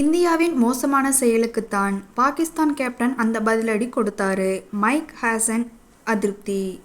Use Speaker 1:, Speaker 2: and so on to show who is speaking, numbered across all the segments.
Speaker 1: இந்தியாவின் மோசமான செயலுக்குத்தான் பாகிஸ்தான் கேப்டன் அந்த பதிலடி கொடுத்தாரு. மைக் ஹாசன் அதிருப்தி.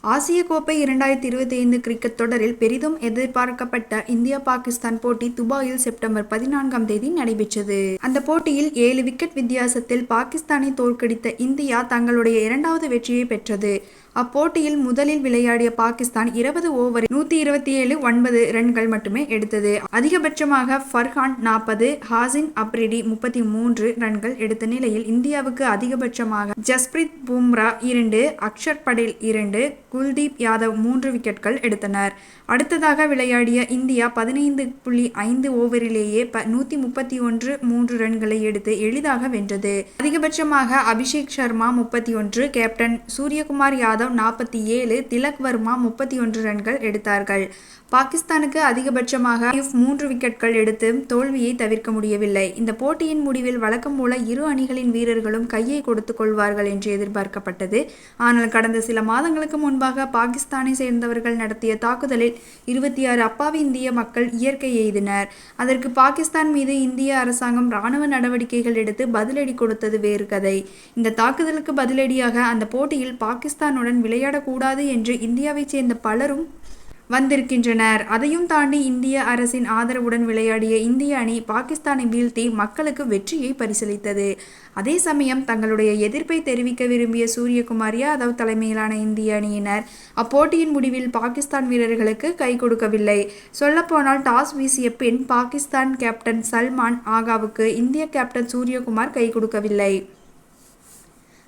Speaker 1: ஆசிய கோப்பை இரண்டாயிரத்தி இருபத்தி ஐந்து கிரிக்கெட் தொடரில் பெரிதும் எதிர்பார்க்கப்பட்ட இந்தியா பாகிஸ்தான் போட்டி துபாயில் செப்டம்பர் பதினான்காம் தேதி நடைபெற்றது. அந்த போட்டியில் ஏழு விக்கெட் வித்தியாசத்தில் பாகிஸ்தானை தோற்கடித்த இந்தியா தங்களுடைய இரண்டாவது வெற்றியை பெற்றது. அப்போட்டியில் முதலில் விளையாடிய பாகிஸ்தான் இருபது ஓவரில் நூத்தி இருபத்தி ஏழு ஒன்பது ரன்கள் மட்டுமே எடுத்தது. அதிகபட்சமாக ஃபர்ஹான் நாற்பது ஹாசின் அப்ரிடி முப்பத்தி மூன்று ரன்கள் எடுத்த நிலையில் இந்தியாவுக்கு அதிகபட்சமாக ஜஸ்பிரித் பும்ரா இரண்டு அக்ஷர் படேல் இரண்டு குல்தீப் யாதவ் மூன்று விக்கெட்கள் எடுத்தனர். அடுத்ததாக விளையாடிய இந்தியா பதினைந்து புள்ளி ஐந்து ஓவரிலேயே ப நூற்றி முப்பத்தி ஒன்று மூன்று ரன்களை எடுத்து எளிதாக வென்றது. அதிகபட்சமாக அபிஷேக் சர்மா முப்பத்தி ஒன்று கேப்டன் சூரியகுமார் யாதவ் நாற்பத்தி ஏழு திலக் வர்மா முப்பத்தி ஒன்று ரன்கள் எடுத்தார்கள். பாகிஸ்தானுக்கு அதிகபட்சமாக மூன்று விக்கெட்கள் எடுத்து தோல்வியை தவிர்க்க முடியவில்லை. இந்த போட்டியின் முடிவில் வழக்கம் போல இரு அணிகளின் வீரர்களும் கையை கொடுத்துக் கொள்வார்கள் என்று எதிர்பார்க்கப்பட்டது. ஆனால் கடந்த சில மாதங்களுக்கு முன்பாக பாகிஸ்தானை சேர்ந்தவர்கள் நடத்திய தாக்குதலில் இருபத்தி ஆறு அப்பாவி இந்திய மக்கள் இயற்கை எய்தினர். அதற்கு பாகிஸ்தான் மீது இந்திய அரசாங்கம் ராணுவ நடவடிக்கைகள் எடுத்து பதிலடி கொடுத்தது வேறு கதை. இந்த தாக்குதலுக்கு பதிலடியாக அந்த போட்டியில் பாகிஸ்தானுடன் விளையாடக்கூடாது என்று இந்தியாவைச் சேர்ந்த பலரும் வந்திருக்கின்றனர். அதையும் தாண்டி இந்திய அரசின் ஆதரவுடன் விளையாடிய இந்திய அணி பாகிஸ்தானை வீழ்த்தி மக்களுக்கு வெற்றியை பரிசீலித்தது அதே சமயம் தங்களுடைய எதிர்ப்பை தெரிவிக்க விரும்பிய சூரியகுமார் யாதவ் தலைமையிலான இந்திய அணியினர் அப்போட்டியின் முடிவில் பாகிஸ்தான் வீரர்களுக்கு கை கொடுக்கவில்லை. சொல்லப்போனால் டாஸ் வீசிய பின் பாகிஸ்தான் கேப்டன் சல்மான் ஆகாவுக்கு இந்திய கேப்டன் சூரியகுமார் கை கொடுக்கவில்லை.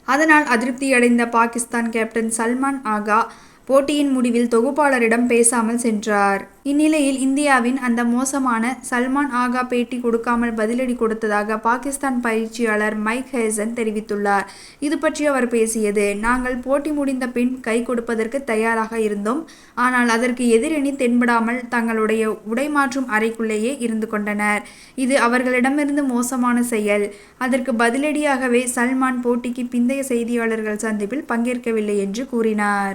Speaker 1: அதனால் அதிருப்தியடைந்த பாகிஸ்தான் கேப்டன் சல்மான் ஆகா போட்டியின் முடிவில் தொகுப்பாளரிடம் பேசாமல் சென்றார். இந்நிலையில் இந்தியாவின் அந்த மோசமான சல்மான் ஆகா பேட்டி கொடுக்காமல் பதிலடி கொடுத்ததாக பாகிஸ்தான் பயிற்சியாளர் மைக் ஹேசன் தெரிவித்துள்ளார். இது பற்றி அவர் பேசியது நாங்கள் போட்டி முடிந்த பின் கை கொடுப்பதற்கு தயாராக இருந்தோம். ஆனால் அதற்கு எதிரணி தென்படாமல் தங்களுடைய உடை மாற்றும் அறைக்குள்ளேயே இருந்து கொண்டனர். இது அவர்களிடமிருந்து மோசமான செயல். அதற்கு பதிலடியாகவே சல்மான் போட்டிக்கு பிந்தைய செய்தியாளர்கள் சந்திப்பில் பங்கேற்கவில்லை என்று கூறினார்.